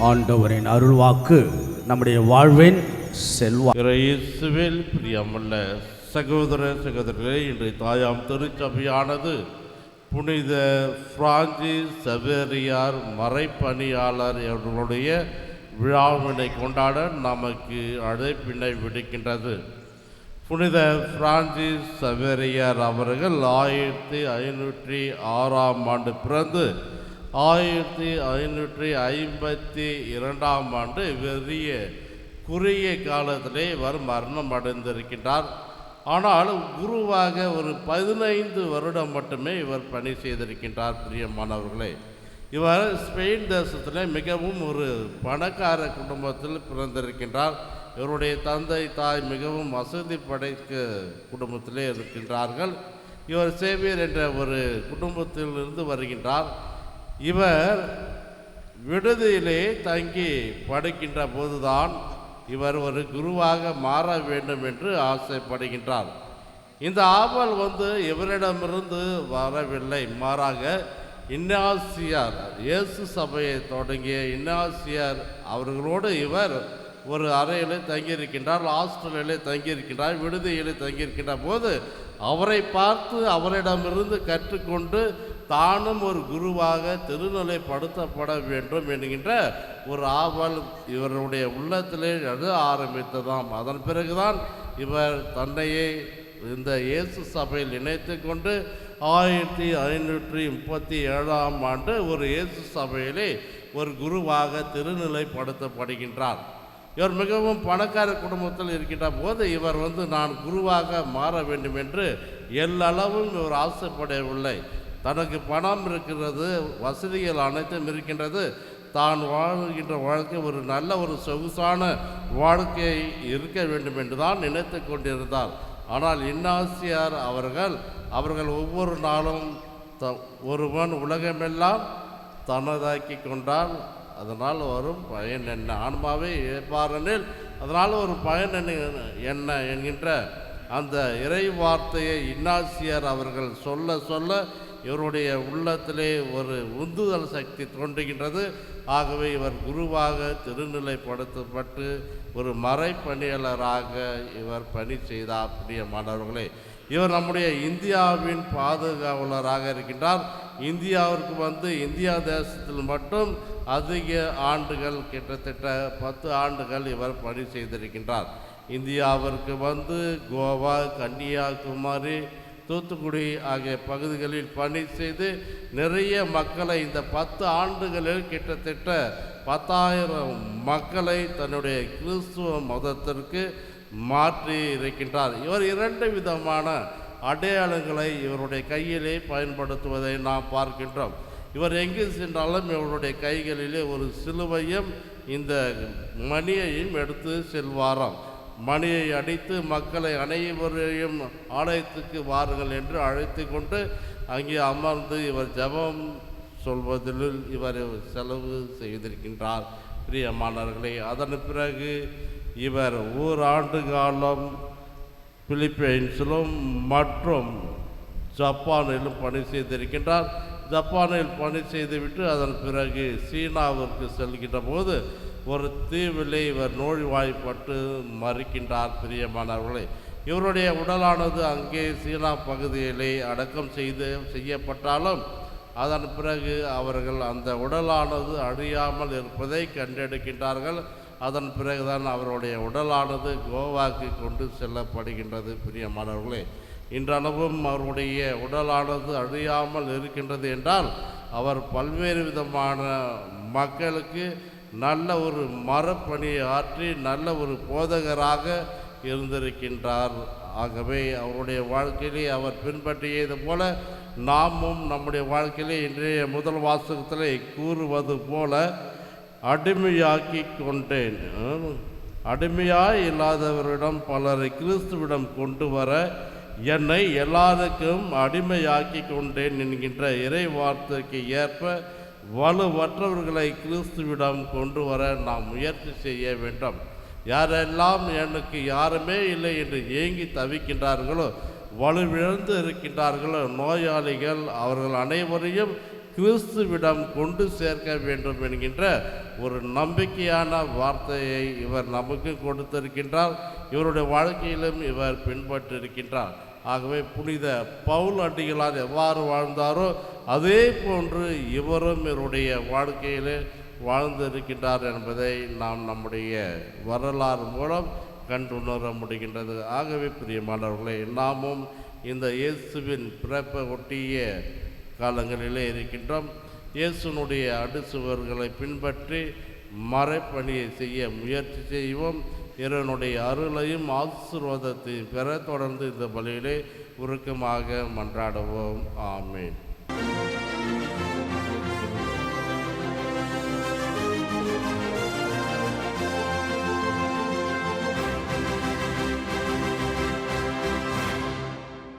ஆண்டவரின் அருள்வாக்கு நம்முடைய வாழ்வின் செல்வா இயேசுவில் பிரியமுள்ள சகோதர சகோதரர்களே இன்றைய தாயாம் திருச்சபையானது புனித பிரான்சிஸ் சவேரியார் மறைப்பணியாளர் அவர்களுடைய விழாவினை கொண்டாட நமக்கு அழைப்பினை விடுக்கின்றது. புனித பிரான்சிஸ் சவேரியார் அவர்கள் ஆயிரத்தி ஐநூற்றி ஆறாம் ஆண்டு பிறந்து ஆயிரத்தி ஐநூற்றி ஐம்பத்தி இரண்டாம் ஆண்டு பெரிய குறுகிய காலத்திலே இவர் மரணம் அடைந்திருக்கின்றார். ஆனால் குருவாக ஒரு பதினைந்து வருடம் மட்டுமே இவர் பணி செய்திருக்கின்றார் பிரியமானவர்களே. இவர் ஸ்பெயின் தேசத்தில் மிகவும் ஒரு பணக்கார குடும்பத்தில் பிறந்திருக்கின்றார். இவருடைய தந்தை தாய் மிகவும் வசதி படைக்க குடும்பத்திலே இருக்கின்றார்கள். இவர் சேவியர் என்ற ஒரு குடும்பத்திலிருந்து வருகின்றார். இவர் விடுதியிலே தங்கி படிக்கின்ற போதுதான் இவர் ஒரு குருவாக மாற வேண்டும் என்று ஆசைப்படுகின்றார். இந்த ஆவல் வந்து இவரிடமிருந்து வரவில்லை. மாறாக இன்னாசியார் இயேசு சபையை தொடங்கிய இன்னாசியார் அவர்களோடு இவர் ஒரு அறையில் தங்கியிருக்கின்றார் ஹாஸ்டலிலே தங்கியிருக்கின்றார் விடுதியிலே தங்கியிருக்கின்ற போது அவரை பார்த்து அவரிடமிருந்து கற்றுக்கொண்டு தானும் ஒரு குருவாக திருநிலைப்படுத்தப்பட வேண்டும் என்கின்ற ஒரு ஆவல் இவருடைய உள்ளத்திலே எழுத ஆரம்பித்ததாம். அதன் பிறகுதான் இவர் தன்னையே இந்த இயேசு சபையில் இணைத்து கொண்டு ஆயிரத்தி ஐநூற்றி முப்பத்தி ஏழாம் ஆண்டு ஒரு இயேசு சபையிலே ஒரு குருவாக திருநிலைப்படுத்தப்படுகின்றார். இவர் மிகவும் பணக்கார குடும்பத்தில் இருக்கின்ற போது இவர் வந்து நான் குருவாக மாற வேண்டும் என்று எல்லளவும் இவர் ஆசைப்படவில்லை. தனக்கு பணம் இருக்கிறது வசதிகள் அனைத்தும் இருக்கின்றது. தான் வாழ்கின்ற வாழ்க்கை ஒரு நல்ல ஒரு சொகுசான வாழ்க்கை இருக்க வேண்டும் என்று தான் நினைத்து கொண்டிருந்தார். ஆனால் இன்னாசியார் அவர்கள் அவர்கள் ஒவ்வொரு நாளும் த ஒருவன் உலகமெல்லாம் தனதாக்கி கொண்டால் அதனால் வரும் பயன் என்ன? ஆன்மாவை ஏற்பாரெனில் அதனால் ஒரு பயன் என்ன என்ன என்கின்ற அந்த இறை வார்த்தையை இன்னாசியார் அவர்கள் சொல்ல சொல்ல இவருடைய உள்ளத்திலே ஒரு உந்துதல் சக்தி தோன்றுகின்றது. ஆகவே இவர் குருவாக திருநிலைப்படுத்தப்பட்டு ஒரு மறைப்பணியாளராக இவர் பணி செய்தார் பிரியமானவர்களே இவர் நம்முடைய இந்தியாவின் பாதுகாவலராக இருக்கின்றார். இந்தியாவிற்கு வந்து இந்தியா தேசத்தில் மட்டும் அதிக ஆண்டுகள் கிட்டத்தட்ட பத்து ஆண்டுகள் இவர் பணி செய்திருக்கின்றார். இந்தியாவிற்கு வந்து கோவா கன்னியாகுமரி தூத்துக்குடி ஆகிய பகுதிகளில் பணி செய்து நிறைய மக்களை இந்த பத்து ஆண்டுகளில் கிட்டத்தட்ட பத்தாயிரம் மக்களை தன்னுடைய கிறிஸ்துவ மதத்திற்கு மாற்றி இருக்கின்றார். இவர் இரண்டு விதமான அடையாளங்களை இவருடைய கையிலே பயன்படுத்துவதை நாம் பார்க்கின்றோம். இவர் எங்கு சென்றாலும் இவருடைய கைகளிலே ஒரு சிலுவையும் இந்த மணியையும் எடுத்து செல்வாராம். மணியை அடித்து மக்களை அனைவரையும் ஆலயத்துக்கு வாருங்கள் என்று அழைத்து கொண்டு அங்கே அமர்ந்து இவர் ஜெபம் சொல்வதில் இவர் செலவு செய்திருக்கின்றார். பிரியமானவர்களே அதன் பிறகு இவர் ஓராண்டு காலம் பிலிப்பைன்ஸிலும் மற்றும் ஜப்பானிலும் பணி செய்திருக்கின்றார். ஜப்பானில் பணி செய்துவிட்டு அதன் பிறகு சீனாவிற்கு செல்கின்ற போது ஒரு தீவிலே இவர் நோய்வாய்ப்பட்டு மறிக்கின்றார் பிரியமானவர்களே. இவருடைய உடலானது அங்கே சீனா பகுதியிலே அடக்கம் செய்து செய்யப்பட்டாலும் அதன் பிறகு அவர்கள் அந்த உடலானது அழியாமல் இருப்பதை கண்டெடுக்கின்றார்கள். அதன் பிறகுதான் அவருடைய உடலானது கோவாக்கு கொண்டு செல்லப்படுகின்றது பிரியமானவர்களே. இன்றளவும் அவருடைய உடலானது அழியாமல் இருக்கின்றது என்றால் அவர் பல்வேறு விதமான மக்களுக்கு நல்ல ஒரு மரப்பணியை ஆற்றி நல்ல ஒரு போதகராக இருந்திருக்கின்றார். ஆகவே அவருடைய வாழ்க்கையிலே அவர் பின்பற்றியது போல நாமும் நம்முடைய வாழ்க்கையிலே இன்றைய முதல் வாசகத்தில் கூறுவது போல அடிமையாக்கி கொண்டேன். அடிமையாய் இல்லாதவரிடம் பலரை கிறிஸ்துவிடம் கொண்டு வர என்னை எல்லாருக்கும் அடிமையாக்கி கொண்டேன் என்கின்ற இறை வார்த்தைக்கு ஏற்ப வலுவற்றவர்களை கிறிஸ்துவிடம் கொண்டு வர நாம் முயற்சி செய்ய வேண்டும். யாரெல்லாம் எனக்கு யாருமே இல்லை என்று ஏங்கி தவிக்கின்றார்களோ வலுவிழந்து இருக்கின்றார்களோ நோயாளிகள் அவர்கள் அனைவரையும் கிறிஸ்துவிடம் கொண்டு சேர்க்க வேண்டும் என்கின்ற ஒரு நம்பிக்கையான வார்த்தையை இவர் நமக்கு கொடுத்திருக்கின்றார். இவருடைய வாழ்க்கையிலும் இவர் பின்பற்றிருக்கின்றார். ஆகவே புனித பவுல் அடிகளார் எவ்வாறு வாழ்ந்தாரோ அதே போன்று இவரும் இவருடைய வாழ்க்கையிலே வாழ்ந்திருக்கின்றார் என்பதை நாம் நம்முடைய வரலாறு மூலம் கண்டுணர முடிகின்றது. ஆகவே பிரியமானவர்களே நாமும் இந்த இயேசுவின் பிறப்பை ஒட்டிய காலங்களிலே இருக்கின்றோம். இயேசுனுடைய அடுசுவர்களை பின்பற்றி மறைப்பணியை செய்ய முயற்சி செய்வோம். இறைவனுடைய அருளையும் ஆசீர்வாதத்தையும் பெற தொடர்ந்து இந்த பலியிலே உருக்கமாக மன்றாடுவோம். ஆமேன்.